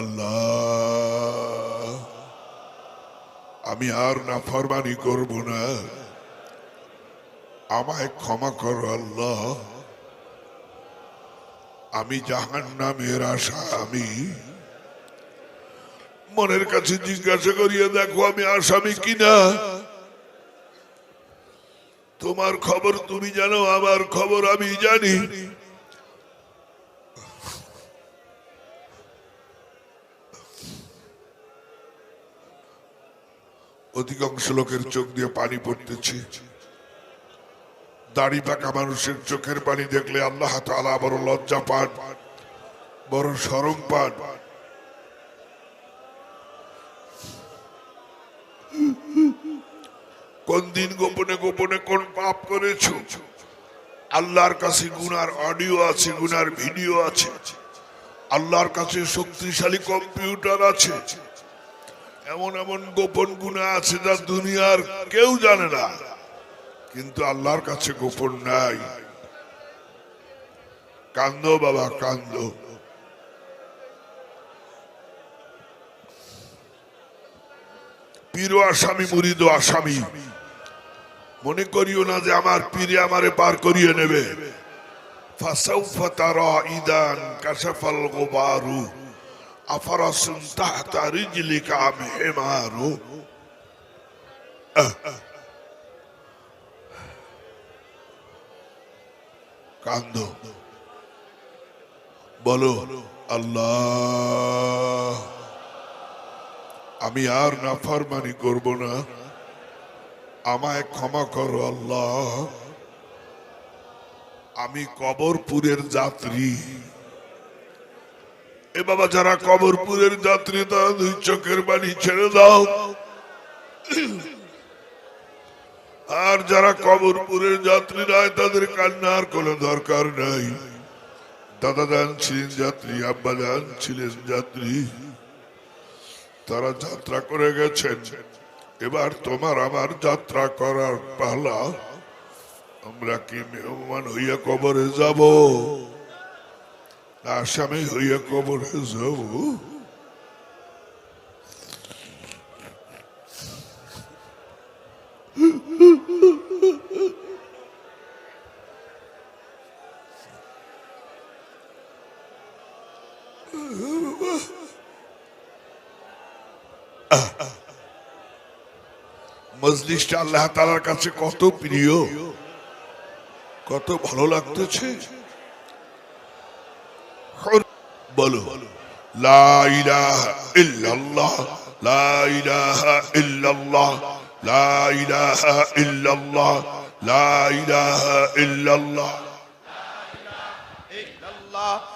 আল্লাহ, আমি আর নাফরমানি করব না। আমায় ক্ষমা করো আল্লাহ। আমি জাহান নামের আশা, আমি মনের কাছে জিজ্ঞাসা করিয়ে দেখো, আমি আসামি কিনা? তোমার খবর তুমি জানো, আমার খবর আমি জানি। অধিকাংশ লোকের চোখ দিয়ে পানি পড়তেছে। দাড়ি পাকা মানুষের চোখের পানি দেখলে আল্লাহ তাআলা বড় লজ্জা পান, বড় সরম পান। কোন দিন গোপনে গোপনে কোন পাপ করেছ? আল্লাহর কাছে গুনার অডিও আছে, গুনার ভিডিও আছে। আল্লাহর কাছে শক্তিশালী কম্পিউটার আছে। এমন এমন গোপন গুণা আছে যা দুনিয়ার কেউ জানে না। কিন্তু আল্লাহর কাছে গোপন নাই। কান্দ বাবা, কান্দ। পীর আসামি মুরিদ আসামি। মনে করিও না যে আমার পীরে আমারে পার করিয়ে নেবে। ফাসাউফা তারা ইদান কাশাফাল গোবারু। আফারাসুন তাহতা রিজলিকা আম হেমারু কান্দ। বলো, আল্লাহ, আমি আর নাফরমানি করব না। আমায় ক্ষমা করো, আল্লাহ। আমি কবরপুরের যাত্রী। এ বাবা যারা কবরপুরের যাত্রী, তারা দুই চোখের বাণী ছেড়ে দাও। আর যারা কবরপুরের যাত্রী নয়, তাদের কান্নার কোনো দরকার নাই। দাদা দান ছিলেন যাত্রী, আব্বা দান ছিলেন যাত্রী। তারা যাত্রা করে গেছেন। এবার তোমার আমার যাত্রা করার পালা। আমরা কি মেহমান হইয়া কবরে যাব? আসামি হইয়া কবরে যাব। মজলিসটা আল্লাহ তালার কাছে কত প্রিয় কত ভালো লাগতেছে। بلو لا إله إلا الله. لا إله إلا الله. لا إله إلا الله. لا إله إلا الله. لا إله إلا الله.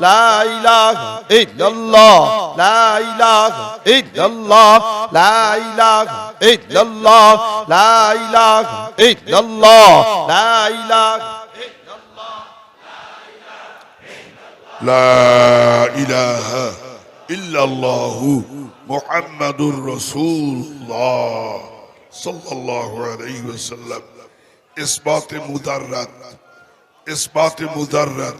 لا إله إلا الله. لا إله إلا الله. لا إله إلا الله. لا إله إلا الله. لا إله لا إله إلا الله. محمد رسول الله. صلى الله عليه وسلم. إثبات مدرد إثبات مدرد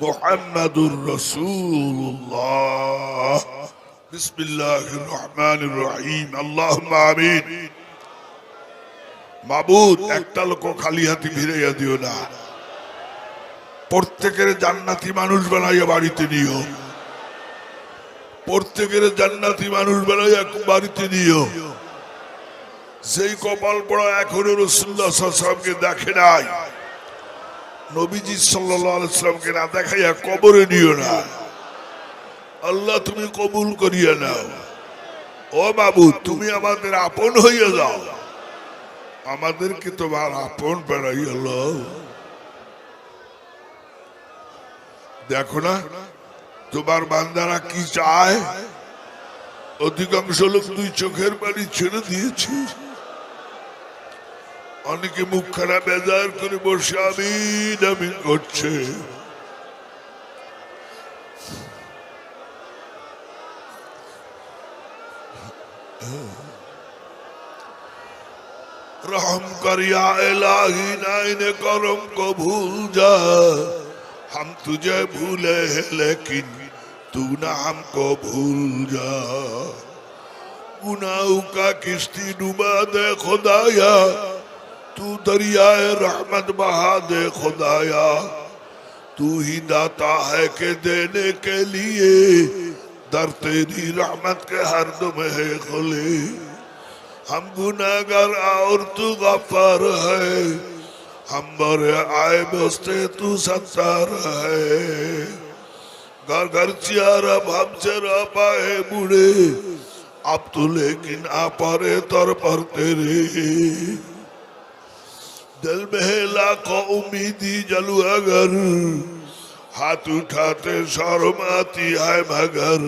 মোহাম্মদুর রসুল্লাহ বিসমিল্লাহ রহমান রহিম। আল্লাহ আমিন। মাবুদ, একটা লোক খালি হাতি ফিরাইয়া দিও না। প্রত্যেকের জান্নাতি মানুষ বানাইয়া বাড়িতে নিও। প্রত্যেকের জান্নাতি মানুষ বানাইয়া বাড়িতে নিও। সেই কপাল পড়া এখনও রসুল্লাহামকে দেখে নাই, নবীজি সাল্লামকে না দেখাইয়া কবরে নিও না। আল্লাহ, তুমি কবুল করিয়া নাও। ও বাবু তুমি আমাদের আপন হইয়া যাও। আমাদেরকে তোমার আপন বেড়াইয়া লও। দেখো না, তোমার বান্দারা কি চায়? অধিকাংশ লোক তুই চোখের বাড়ি ছেড়ে দিয়েছিস অনেকে মুখখানা বেজার করে বসে আমি দামি করছে? রহম করিয়া এলাহি নাইনে করম কো যা। হাম তুঝে ভুলে লেকিন তু না হামকো ভুল যা। গুনাহ কিস্তি ডুবা দে খোদায়া। तू दरियाए रहमत बहा दे खुदाया। तू ही दाता है के देने के लिए। दर तेरी रहमत के हर दम है खुले। हम गुनाहगार और तू गफार है। हम बड़े आए बसते तू सत्तार है। घर घर चियारा हमसे रह पाए बूढ़े। अब तू लेकिन आ पारे तर पर तेरे। दिल में लाखों उम्मीदी जलू अगर हाथ उठाते शर्म आती है मगर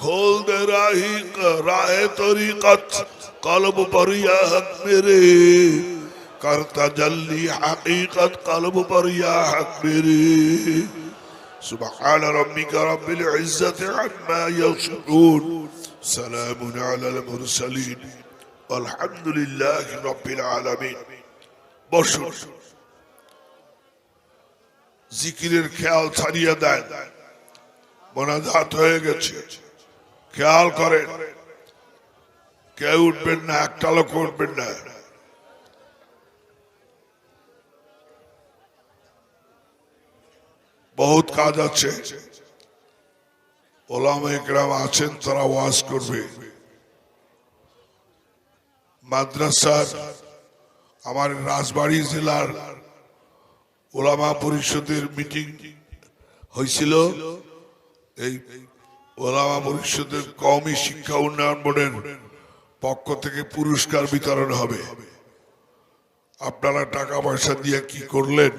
खोल दे राही राहे तरीकत कल्ब पर या हक मेरे करता जल्दी हकीकत कल्ब पर या हक मेरे سبحان ربك رب العزة عما يصفون سلام على المرسلين والحمد لله رب العالمين বসুন। জিকিরের খেয়াল ছাড়িয়ে হয়ে গেছে। খেয়াল করেন। কেউ উঠবেন না, একটা লোক উঠবেন না। বহুত কাজ আছে। ওলামা একরাম আছেন, তারা ওয়াজ করবে। মাদ্রাসার আমার রাজবাড়ি জেলার ওলামা পরিষদের মিটিং হয়েছিল। এই ওলামা পরিষদের কমই শিক্ষা উন্নয়ন বোর্ডের পক্ষ থেকে পুরস্কার বিতরণ হবে। আপনারা টাকা পয়সা দিয়ে কি করলেন,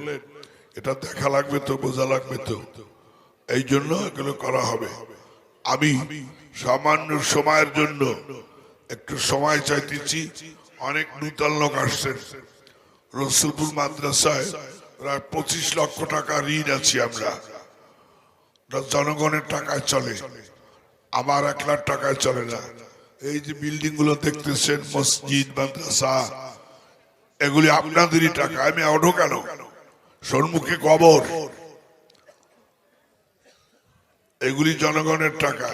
এটা দেখা লাগবে তো, বোঝা লাগবে তো। এই জন্য এগুলো করা হবে। আমি সামান্য সময়ের জন্য একটু সময় চাইতেছি অনেক নূতন লোক আসছেন। রসুলপুর মাদ্রাসায় প্রায় পঁচিশ লক্ষ টাকা ঋণ আছি আমরা। জনগণের টাকায় চলে। আমার এক লাখ টাকায় চলে না। এই যে বিল্ডিংগুলো দেখতেছেন, মসজিদ, মাদ্রাসা, এগুলি আপনাদেরই টাকা। আমি অঢো কেন? সম্মুখে কবর। এগুলি জনগণের টাকা।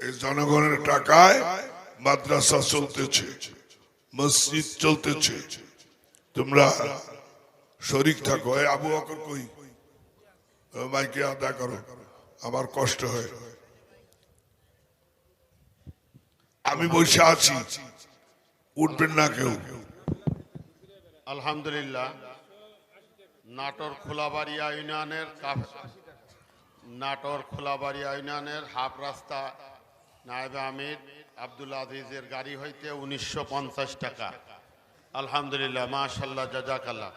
এই জনগণের টাকায় মাদ্রাসা চলতেছে। মসজিদ চলতেছে। তোমরা শরিক থাকো। আবু বকর কই? মাইকে আদা করো। আমার কষ্ট হয়। আমি বসে আছি। উঠবেন না কেউ। আলহামদুলিল্লাহ। নাটোর খোলাবাড়িয়া ইউনিয়নের নাটোর খোলাবাড়িয়া ইউনিয়নের হাফ রাস্তা নায়েব আমির আব্দুল আজিজের গাড়ি হইতে উনিশশো পঞ্চাশ টাকা। আলহামদুলিল্লাহ মাশাল্লাহ জাজাকাল্লাহ।